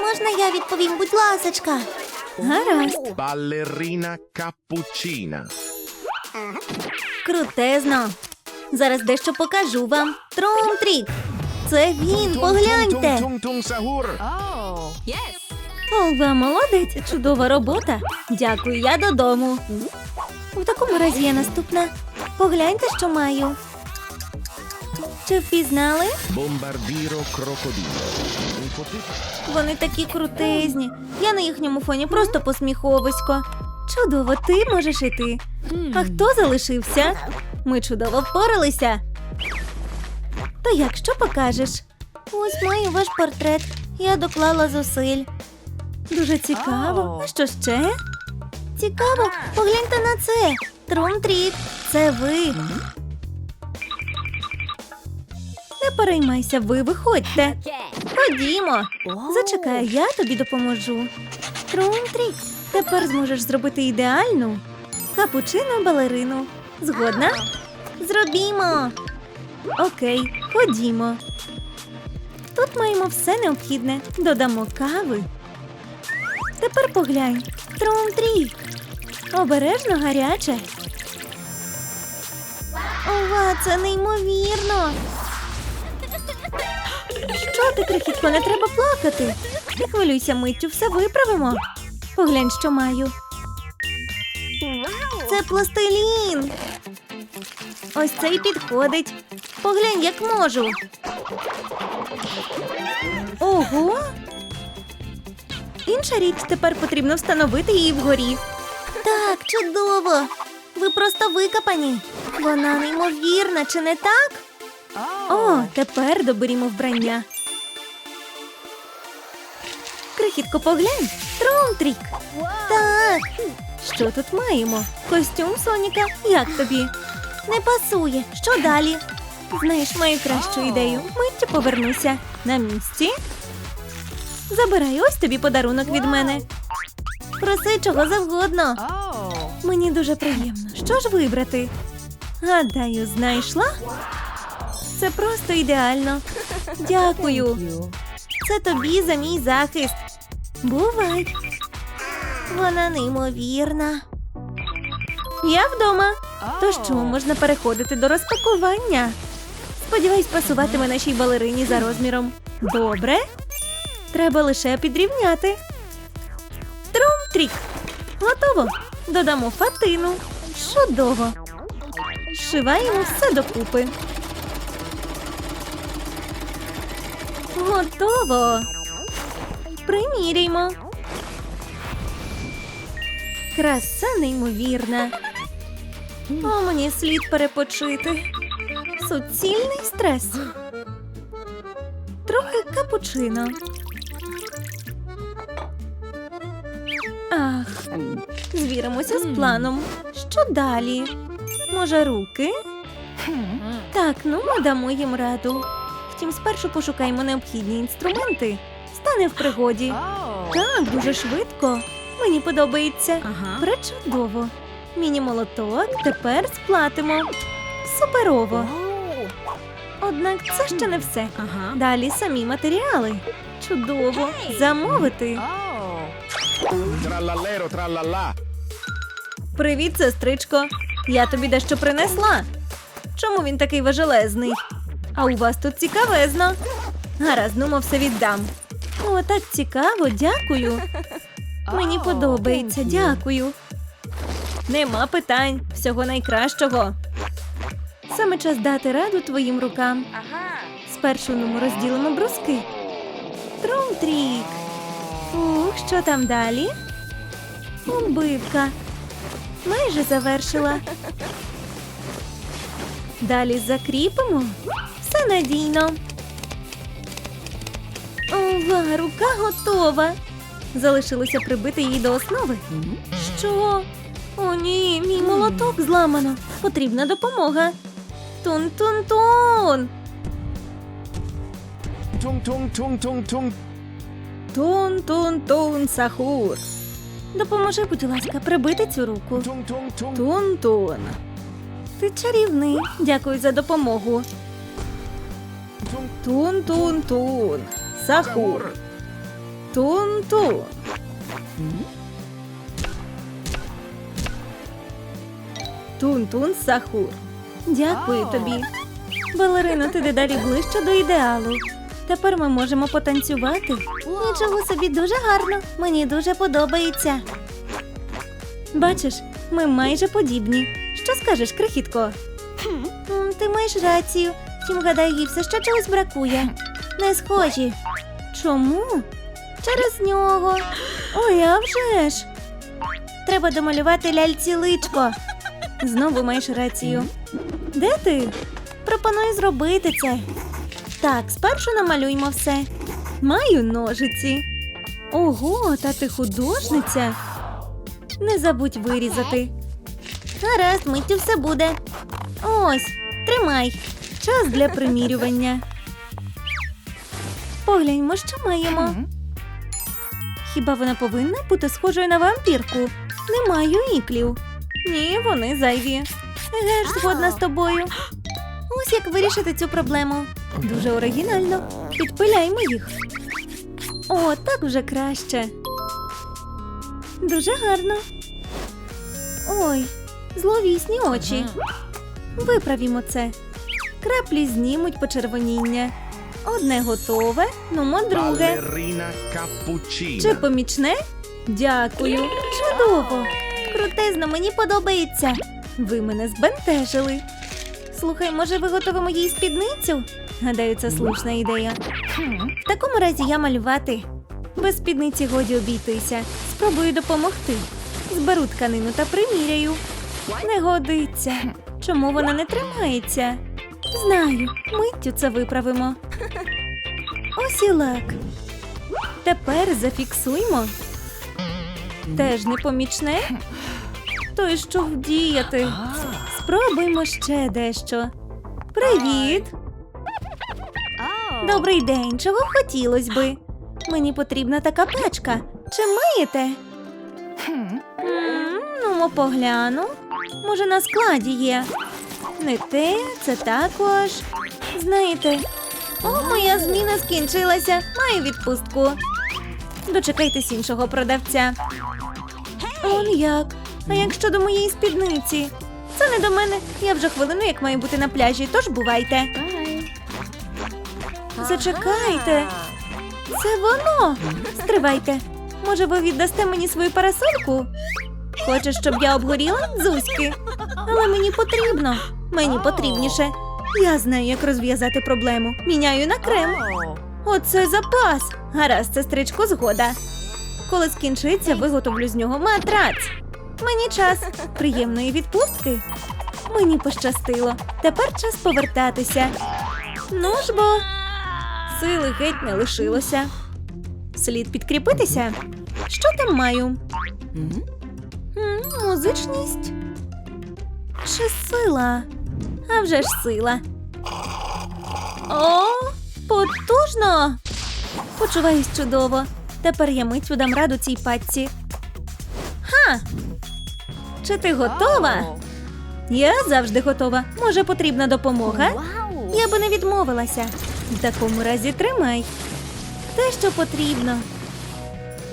Можна я відповім, будь ласочка? Гаразд. Ballerina cappuccina. Крутезно. Зараз дещо покажу вам. Трум-трік. Це він, погляньте. Sahur. Oh. Ова, молодець, чудова робота. Дякую, я додому. У такому разі я наступна. Погляньте, що маю. Чи впізнали? Bombardiro crocodilo. Вони такі крутезні. Я на їхньому фоні просто посміховисько. Чудово, ти можеш іти. А хто залишився? Ми чудово впоралися. То як що покажеш? Ось маю ваш портрет. Я доклала зусиль. Дуже цікаво. А що ще? Цікаво, погляньте на це. Трум-трік, це ви. Переймайся, ви виходьте. Ходімо. Зачекай, я тобі допоможу. Трум-трік, тепер зможеш зробити ідеальну капучино балерину. Згодна? Зробімо. Окей, ходімо. Тут маємо все необхідне. Додамо кави. Тепер поглянь. Трум-трік. Обережно гаряче. Ова, це неймовірно. Що ти, крихітко, не треба плакати. Не хвилюйся миттю, все виправимо. Поглянь, що маю. Це пластилін. Ось цей підходить. Поглянь, як можу. Ого. Інша річ тепер потрібно встановити її вгорі. Так, чудово. Ви просто викопані. Вона неймовірна, чи не так? О, тепер доберімо вбрання. Крихітко, поглянь. Трумтрік. Так. Що тут маємо? Костюм Соніка. Як тобі? Не пасує. Що далі? Знаєш, маю кращу ідею. Миттю повернуся. На місці. Забирай ось тобі подарунок від мене. Проси чого завгодно. Мені дуже приємно. Що ж вибрати? Гадаю, знайшла? Це просто ідеально. Дякую. Це тобі за мій захист. Бувай. Вона неймовірна. Я вдома. То що, можна переходити до розпакування? Сподіваюсь, пасуватиме нашій балерині за розміром. Добре. Треба лише підрівняти. Трум-трік. Готово. Додамо фатину. Чудово. Зшиваємо все докупи. Готово. Приміряймо. Краса неймовірна. О, мені слід перепочити. Суцільний стрес. Трохи капучино. Ах, звіримося з планом. Що далі? Може, руки? Так, ну ми дамо їм раду. Втім, спершу пошукаємо необхідні інструменти. Стане в пригоді. Oh. Так, дуже швидко. Мені подобається. Ага. Пречудово. Міні-молоток тепер сплатимо. Суперово. Oh. Однак це ще не все. Ага. Далі самі матеріали. Чудово. Замовити. Oh. Trallallero trallallà. Привіт, сестричко. Я тобі дещо принесла. Чому він такий важелезний? А у вас тут цікавезно. Гаразд, ну все віддам. О, так цікаво, дякую. Мені подобається, дякую. Нема питань, всього найкращого. Саме час дати раду твоїм рукам. Спершу ну, розділимо бруски. Трум-трік. Ух, що там далі? Убивка. Майже завершила. Далі закріпимо. Все надійно. Ова, рука готова. Залишилося прибити її до основи. Що? О, ні, мій молоток зламано. Потрібна допомога. Тун-тун-тун. Tung. Тун-тун-тун, сахур. Допоможи, будь ласка, прибити цю руку. Тун-тун. Ти чарівний. Дякую за допомогу. Тун-тун-тун. Сахур. Тун-тун. Тун-тун Сахур. Дякую тобі. Балерино, ти дедалі ближче до ідеалу. Тепер ми можемо потанцювати. Нічого собі дуже гарно. Мені дуже подобається. Бачиш, ми майже подібні. Що скажеш, крихітко? Ти маєш рацію. Втім, гадаю, їй все ще чогось бракує. Не схожі. Чому? Через нього. Ой, а вже ж. Треба домалювати ляльці личко. Знову маєш рацію. Де ти? Пропоную зробити це. Так, спершу намалюймо все. Маю ножиці. Ого, та ти художниця. Не забудь вирізати. Гаразд, миттю все буде. Ось, тримай. Час для примірювання. Погляньмо, що маємо. Хіба вона повинна бути схожою на вампірку? Не маю іклів. Ні, вони зайві. Еге ж, згодна з тобою. Ось як вирішити цю проблему. Дуже оригінально. Підпиляймо їх. О, так вже краще. Дуже гарно. Ой, зловісні очі. Виправімо це. Краплі знімуть почервоніння. Одне готове, нумо друге. Чи помічне? Дякую. Чудово. Крутезно, мені подобається. Ви мене збентежили. Слухай, може, виготовимо їй спідницю? Гадаю, це слушна ідея. В такому разі я малювати. Без спідниці годі обійтися. Спробую допомогти. Зберу тканину та приміряю. Не годиться. Чому вона не тримається? Знаю, миттю це виправимо. Ось і лак. Тепер зафіксуймо. Теж непомічне? То й що вдіяти? Спробуймо ще дещо. Привіт! Добрий день, чого б би? Мені потрібна така пачка. Чи маєте? Ну, погляну. Може, на складі є. Не те, це також. Знаєте, о, моя зміна скінчилася. Маю відпустку. Дочекайтесь іншого продавця. Он як? А як щодо моєї спідниці? Це не до мене. Я вже хвилину, як маю бути на пляжі, тож бувайте. Зачекайте. Це воно. Стривайте. Може, ви віддасте мені свою парасольку? Хочеш, щоб я обгоріла, Зузьки? Але мені потрібно. Мені потрібніше. Я знаю, як розв'язати проблему. Міняю на крем. Оце запас. Гаразд, сестричко, згода. Коли скінчиться, виготовлю з нього матрац. Мені час приємної відпустки. Мені пощастило. Тепер час повертатися. Ну ж бо, сили геть не лишилося. Слід підкріпитися. Що там маю? М, Музичність? Чи сила? А вже ж сила. О, потужно! Почуваюсь чудово. Тепер я миттю дам раду цій патці. Ха! Чи ти готова? Я завжди готова. Може, потрібна допомога? Я би не відмовилася. В такому разі тримай. Те, що потрібно.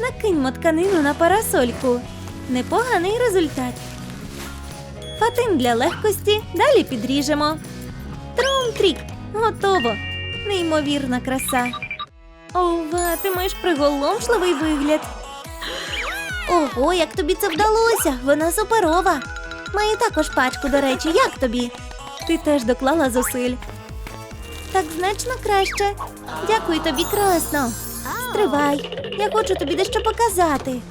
Накиньмо тканину на парасольку. Непоганий результат. Фатин для легкості, далі підріжемо. Трум-трік, готово. Неймовірна краса. Ова, ти маєш приголомшливий вигляд. Ого, як тобі це вдалося? Вона суперова. Маю також пачку, до речі, як тобі? Ти теж доклала зусиль. Так значно краще. Дякую тобі красно. Стривай. Я хочу тобі дещо показати.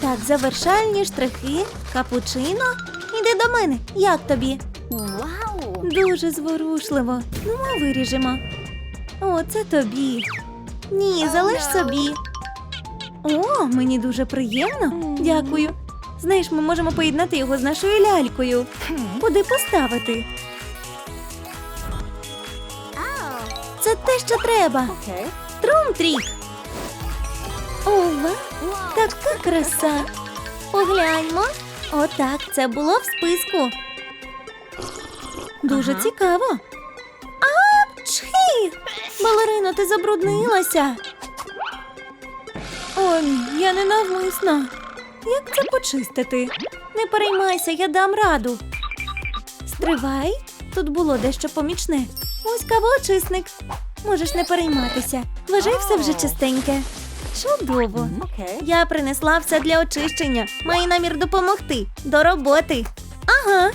Так, завершальні штрихи, капучино. До мене. Як тобі? Wow. Дуже зворушливо. Ну, ми виріжемо. О, це тобі. Ні, залиш собі. О, мені дуже приємно. Дякую. Знаєш, ми можемо поєднати його з нашою лялькою. Куди поставити? Це те, що треба. Трум-трік. Ова, така краса. Погляньмо. Отак, це було в списку. Дуже Ага. цікаво. А, чхі! Балерино, ти забруднилася. ні, я не навмисно. Як це почистити? Не переймайся, я дам раду. Стривай, тут було дещо помічне. Ось кавоочисник. Можеш не перейматися. Вважай все вже чистеньке. Чудово. Okay. Я принесла все для очищення. Маю намір допомогти. До роботи. Ага.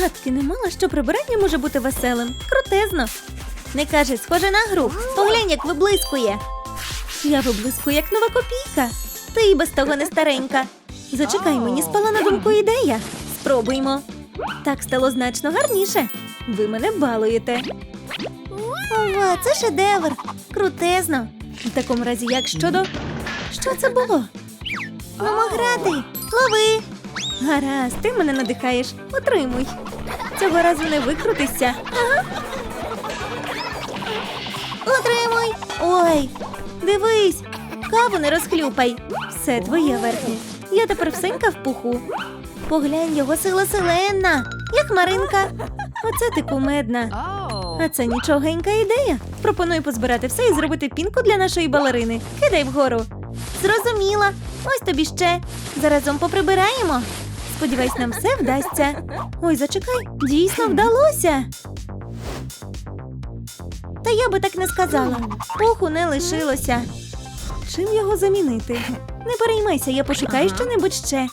Гадки не мала, що прибирання може бути веселим. Крутезно. Не кажи, схоже на гру. Поглянь, як виблискує. Я виблискую, як нова копійка. Ти і без того не старенька. Зачекай, мені спала на думку ідея. Спробуймо. Так стало значно гарніше. Ви мене балуєте. Ова, це шедевр. Крутезно. В такому разі, як щодо. Що це було? Мамо грати. Лови. Гаразд, ти мене надихаєш. Отримуй. Цього разу не викрутися. Ага. Отримуй. Ой, дивись. Каву не розхлюпай. Все твоє верхнє. Я тепер всенька в пуху. Поглянь, його сила селена, як Маринка. Оце ти кумедна. А це нічогенька ідея. Пропоную позбирати все і зробити пінку для нашої балерини. Кидай вгору. Зрозуміла. Ось тобі ще. Заразом поприбираємо. Сподіваюсь, нам все вдасться. Ой, зачекай, дійсно вдалося. Та я би так не сказала. Пуху не лишилося. Чим його замінити? Не переймайся, я пошукаю щонебудь ще.